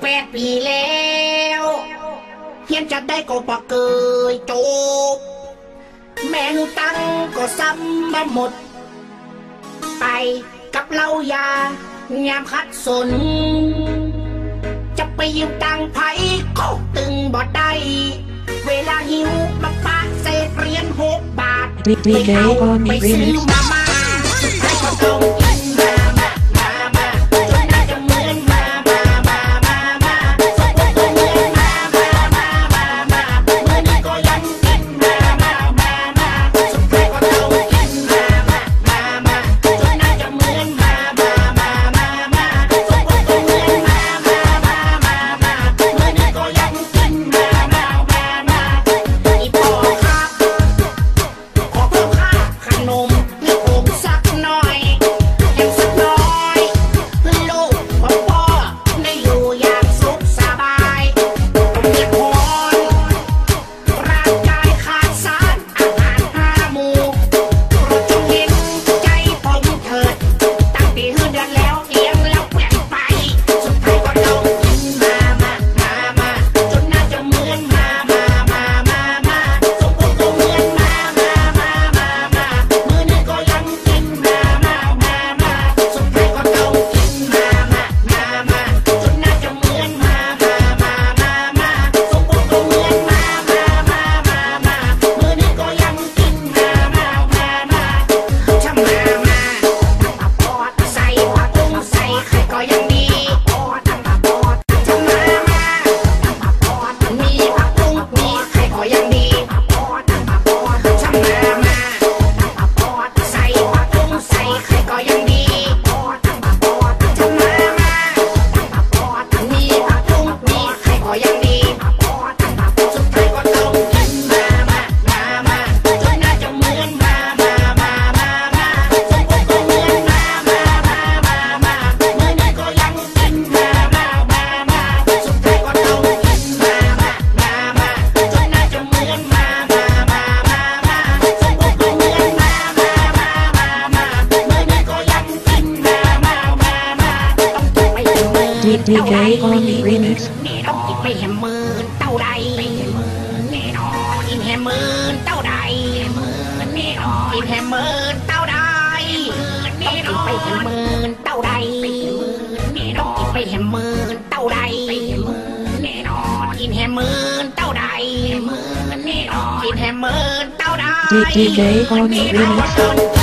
แปดปีแล้วเฮียนจะได้ก็ปะเกยจบ แมงตังก็ซ้ำมาหมด ไปกับเล่ายางามคัดสน จะไปยืมตังไผ่ก็ตึงบ่ได้เวลาหิวมาปะเศษเรียนหกบาท ไปเอาไปซื้อมามา DJ on remix. ไม่เห็นมื่นเต่าใดไม่เห็นมื่นแน่นอนกินเห็นมื่นเต่าใดหมื่นแน่นอนกินเห็นมื่นเต่าใดต้องกินไปเห็นหมื่นเท่าใดต้องกินไปเห็นมื่นเต่าใดแน่นอนกินเห็นมื่นเต่าใดกินเห็นมื่นเต่าใดดีเจออนรีมิ